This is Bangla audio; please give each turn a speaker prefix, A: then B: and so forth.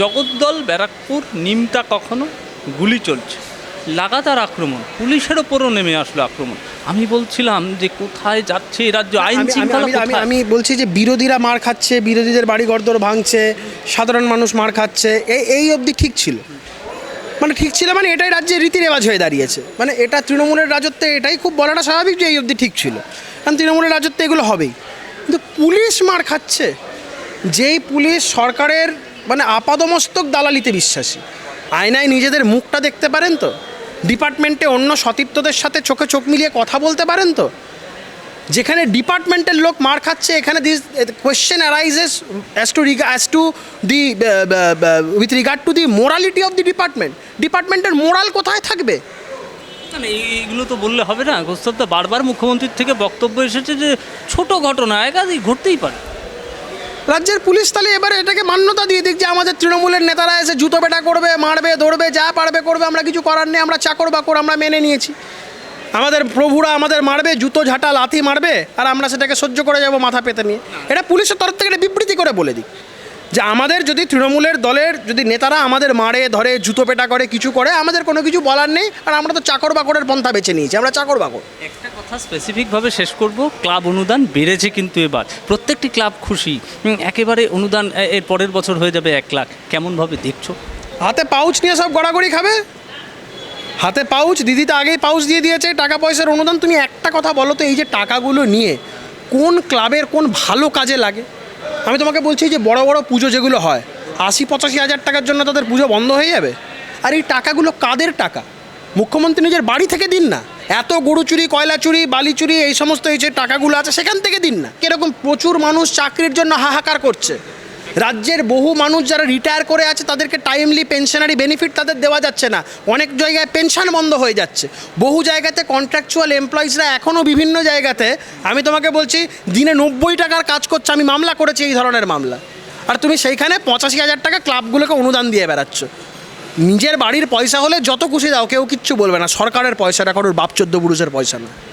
A: জগদ্দল ব্যারাকপুর নিমতা কখনো গুলি চলছে। লাগাতার আক্রমণ পুলিশের ওপরও নেমে আসলো আক্রমণ। আমি বলছিলাম যে কোথায় যাচ্ছে এই রাজ্য আইন
B: আমি- আমি- বলছি যে বিরোধীরা মার খাচ্ছে বিরোধীদের বাড়ি ঘরদোর ভাঙছে সাধারণ মানুষ মার খাচ্ছে এই এই অবধি ঠিক ছিল। মানে ঠিক ছিল মানে এটাই রাজ্যের রীতি রেওয়াজ হয়ে দাঁড়িয়েছে। মানে এটা তৃণমূলের রাজত্বে এটাই খুব বলাটা স্বাভাবিক যে এই অবধি ঠিক ছিল। কারণ তৃণমূলের রাজত্বে এগুলো হবেই। কিন্তু পুলিশ মার খাচ্ছে। যেই পুলিশ সরকারের মানে আপাদমস্তক দালালিতে বিশ্বাসী। আয়নায় নিজেদের মুখটা দেখতে পারেন তো? ডিপার্টমেন্টে অন্য সতীর্থদের সাথে চোখে চোখ মিলিয়ে কথা বলতে পারেন তো? যেখানে ডিপার্টমেন্টের লোক মার খাচ্ছে, এখানে this question arises as to regard as to the with regard to the morality of the department ডিপার্টমেন্টের মোরাল কোথায় থাকবে?
A: এইগুলো তো বললে হবে না। গোস্তবদা বারবার মুখ্যমন্ত্রীর থেকে বক্তব্য এসেছে যে ছোট ঘটনা, একাধিক, ঘটতেই পারে।
B: রাজ্যের পুলিশ তাহলে এবারে এটাকে মান্যতা দিয়ে দিক যে আমাদের তৃণমূলের নেতারা এসে জুতো বেটা করবে, মারবে ধরবে যা পারবে করবে, আমরা কিছু করার নেই, আমরা চাকর বাকর আমরা মেনে নিয়েছি। আমাদের প্রভুরা আমাদের মারবে, জুতো, ঝাঁটা, লাথি মারবে, আর আমরা সেটাকে সহ্য করে যাব মাথা পেতে নিয়ে। এটা পুলিশের তরফ থেকে বিবৃতি করে বলে দিক। যে আমাদের যদি তৃণমূলের দলের যদি নেতারা আমাদের মারে ধরে জুতো পেটা করে কিছু করে আমাদের কোনো কিছু বলার নেই আর আমরা তো চাকর বাকরের পন্থা বেছে নিয়েছি আমরা চাকর বাকর।
A: একটা কথা স্পেসিফিকভাবে শেষ করব ক্লাব অনুদান বেড়েছে কিন্তু এবার। প্রত্যেকটি ক্লাব খুশি একেবারে অনুদান এর পরের বছর হয়ে যাবে এক লাখ। কেমনভাবে দেখছ?
B: হাতে পাউচ নিয়ে সব গড়াগড়ি খাবে? হাতে পাউচ দিদি তো আগেই পাউচ দিয়ে দিয়েছে টাকা পয়সার অনুদান। তুমি একটা কথা বলো তো এই যে টাকাগুলো নিয়ে কোন ক্লাবের কোন ভালো কাজে লাগে? আমি তোমাকে বলছি যে বড় বড় পুজো যেগুলো হয়, আশি পঁচাশি হাজার টাকার জন্য তাদের পুজো বন্ধ হয়ে যাবে। আর এই টাকাগুলো কাদের টাকা? মুখ্যমন্ত্রী নিজের বাড়ি থেকে দিন না। এত গরু চুরি, কয়লা চুরি, বালি চুরি, এই সমস্ত এই যে টাকাগুলো আছে, সেখান থেকে দিন না। কীরকম প্রচুর মানুষ চাকরির জন্য হাহাকার করছে। রাজ্যের বহু মানুষ যারা রিটায়ার করে আছে, তাদেরকে টাইমলি পেনশনারি বেনিফিট তাদের দেওয়া যাচ্ছে না। অনেক জায়গায় পেনশন বন্ধ হয়ে যাচ্ছে। বহু জায়গাতে কন্ট্রাকচুয়াল এমপ্লয়িজরা এখনও বিভিন্ন জায়গাতে, আমি তোমাকে বলছি, দিনে নব্বই টাকার কাজ করছে, আমি মামলা করেছি এই ধরনের মামলা। আর তুমি সেইখানে পঁচাশি হাজার টাকা ক্লাবগুলোকে অনুদান দিয়ে বেড়াচ্ছ। নিজের বাড়ির পয়সা হলে যত খুশি দাও, কেউ কিচ্ছু বলবে না। সরকারের পয়সাটা কারোর বাপ চোদ্দ পুরুষের পয়সা না।